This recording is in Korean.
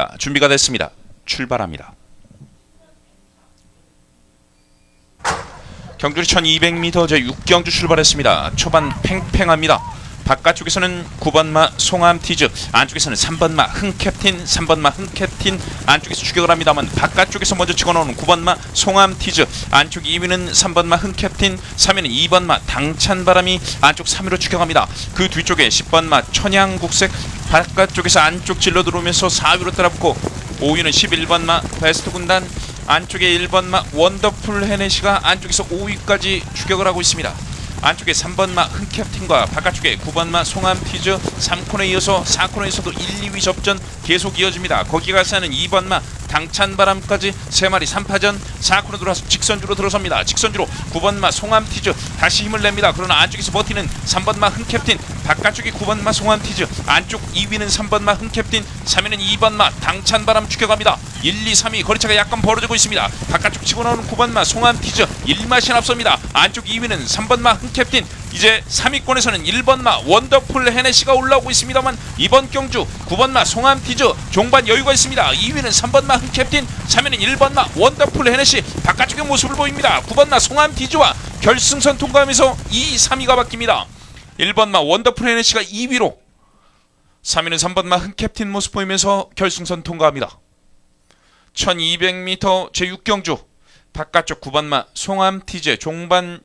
자, 준비가 됐습니다. 출발합니다. 경주리 1200m 제 6경주 출발했습니다. 초반 팽팽합니다. 바깥쪽에서는 9번마 송암 티즈 안쪽에서는 3번마 흥캡틴 3번마 흥캡틴 안쪽에서 추격을 합니다만 바깥쪽에서 먼저 나오는 9번마 송암 티즈 안쪽 2위는 3번마 흥캡틴 3위는 2번마 당찬바람이 안쪽 3위로 추격합니다 그 뒤쪽에 10번마 천양국색 바깥쪽에서 안쪽 질러 들어오면서 4위로 따라붙고 5위는 11번마 베스트 군단 안쪽에 1번마 원더풀 헤네시가 안쪽에서 5위까지 추격을 하고 있습니다. 안쪽에 3번마 흥캡틴과 바깥쪽에 9번마 송암티즈 3코너에 이어서 4코너에서도 1, 2위 접전 계속 이어집니다. 거기 가서는 2번마 당찬바람까지 3마리 3파전 4코너 들어와서 직선주로 들어섭니다. 직선주로 9번마 송암티즈 다시 힘을 냅니다. 그러나 안쪽에서 버티는 3번마 흥캡틴 바깥쪽에 9번마 송암티즈 안쪽 2위는 3번마 흥캡틴 3위는 2번마 당찬바람 추격합니다. 1, 2, 3위 거리차가 약간 벌어지고 있습니다. 바깥쪽 치고 나오는 9번마 송암티즈 1마신 앞섭니다. 안쪽 2위는 3번마 흥캡틴 이제 3위권에서는 1번마 원더풀 헤네시가 올라오고 있습니다만 이번 경주 9번마 송암티즈 종반 여유가 있습니다. 2위는 3번마 흥캡틴 3위는 1번마 원더풀 헤네시 바깥쪽의 모습을 보입니다. 9번마 송암티즈와 결승선 통과하면서 2, 3위가 바뀝니다. 1번마 원더풀 헤네시가 2위로 3위는 3번마 흥캡틴 모습 보이면서 결승선 통과합니다. 1200m 제6경주 바깥쪽 9번마 송암 티제 종반